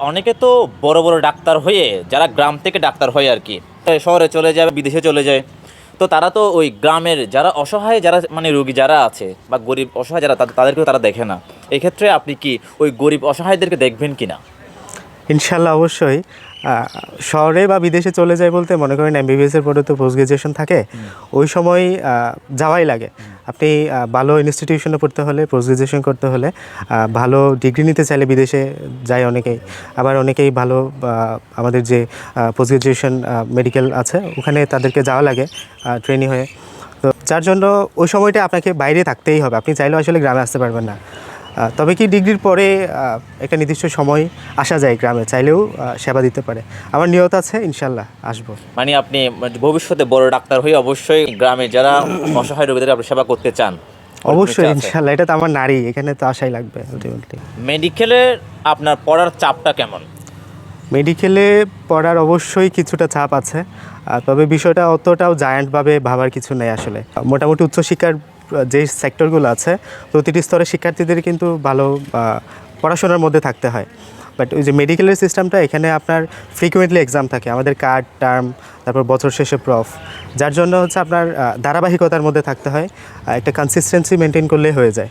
অনেকে তো বড় বড় ডাক্তার হয়ে যারা গ্রাম থেকে ডাক্তার হয় আর কি শহরে চলে যায় বিদেশে চলে যায়। তো তারা তো ওই গ্রামের যারা অসহায় যারা মানে রোগী যারা আছে বা গরিব অসহায় যারা তাদের- তাদেরকেও তারা দেখে না। এক্ষেত্রে আপনি কি ওই গরিব অসহায়দেরকে দেখবেন কি না ইনশাল্লাহ অবশ্যই। শহরে বা বিদেশে চলে যায় বলতে মনে করেন এমবিবিএস এর পরে তো পোস্ট গ্রাজুয়েশন থাকে। ওই সময় যাওয়াই লাগে। আপনি ভালো ইনস্টিটিউশনে পড়তে হলে পোস্ট গ্রাজুয়েশন করতে হলে ভালো ডিগ্রি নিতে চাইলে বিদেশে যায় অনেকেই। আবার অনেকেই ভালো আমাদের যে পোস্ট গ্রাজুয়েশন মেডিকেল আছে, ওখানে তাদেরকে যাওয়া লাগে ট্রেনিং হয়ে। তো যার জন্য ওই সময়টা আপনাকে বাইরে থাকতেই হবে। আপনি চাইলেও আসলে গ্রামে আসতে পারবেন না। তবে কি ডিগ্রির পরে একটা নির্দিষ্ট সময় আসা যায় গ্রামে? চাইলেও সেবা দিতে পারে। আমার নিয়ত আছে ইনশাল্লাহ আসব। মানে আপনি ভবিষ্যতে বড় ডাক্তার হয়ে অবশ্যই গ্রামে যারা অসহায় রোগীদের আপনি সেবা করতে চান অবশ্যই ইনশাল্লাহ এটা তো আমার নারী এখানে তো আশাই লাগবে আলটিমেটলি মেডিকেলের আপনার পড়ার চাপটা কেমন? মেডিকেলে পড়ার অবশ্যই কিছুটা চাপ আছে তবে বিষয়টা অতটাও জায়ান্টভাবে ভাবার কিছু নেই আসলে। মোটামুটি উচ্চশিক্ষার যে সেক্টরগুলো আছে, প্রতিটি স্তরের শিক্ষার্থীদের কিন্তু ভালো পড়াশোনার মধ্যে থাকতে হয়। বাট ওই যে মেডিকেলের সিস্টেমটা এখানে আপনার ফ্রিকুয়েন্টলি এক্সাম থাকে। আমাদের কার্ড টার্ম তারপর বছর শেষে প্রফ যার জন্য হচ্ছে আপনার ধারাবাহিকতার মধ্যে থাকতে হয়। একটা কনসিস্টেন্সি মেনটেন করলে হয়ে যায়।